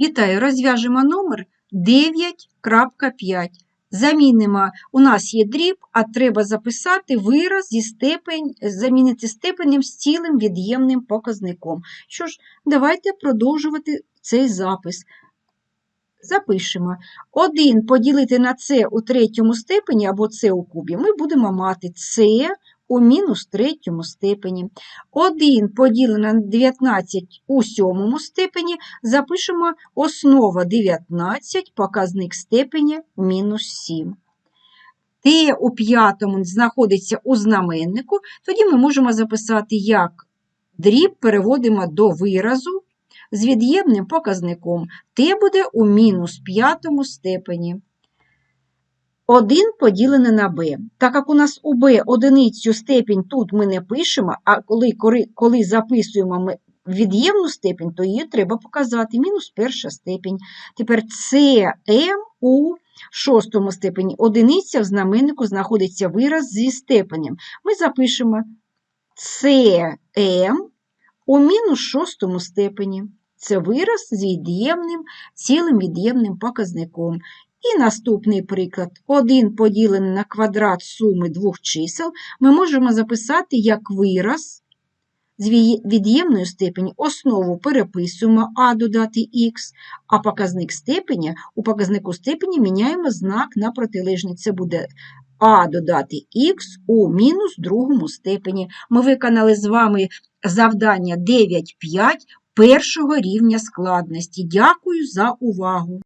Вітаю, розв'яжемо номер 9.5. Замінимо, у нас є дріб, а треба записати вираз зі степень, замінити степенем з цілим від'ємним показником. Що ж, давайте продовжувати цей запис. Запишемо. 1 поділити на c у третьому степені або c у кубі, ми будемо мати c у мінус третьому степені. 1 поділено на 19 у сьомому степені, запишемо основа 19, показник степені мінус 7. Т у п'ятому знаходиться у знаменнику, тоді ми можемо записати, як дріб переводимо до виразу з від'ємним показником. Т буде у мінус п'ятому степені. 1 поділене на b. Так як у нас у b одиницю степінь тут ми не пишемо, а коли, коли, записуємо ми від'ємну степінь, то її треба показати. Мінус перша степінь. Тепер Cm у шостому степені. Одиниця в знаменнику знаходиться вираз зі степенем. Ми запишемо Cm у мінус шостому степені. Це вираз з від'ємним, цілим від'ємним показником. І наступний приклад. 1 поділений на квадрат суми двох чисел ми можемо записати як вираз з від'ємної степені. Основу переписуємо а додати х, а показник степені, у показнику степені міняємо знак на протилежний. Це буде а додати х у мінус другому степені. Ми виконали з вами завдання 9.5 першого рівня складності. Дякую за увагу!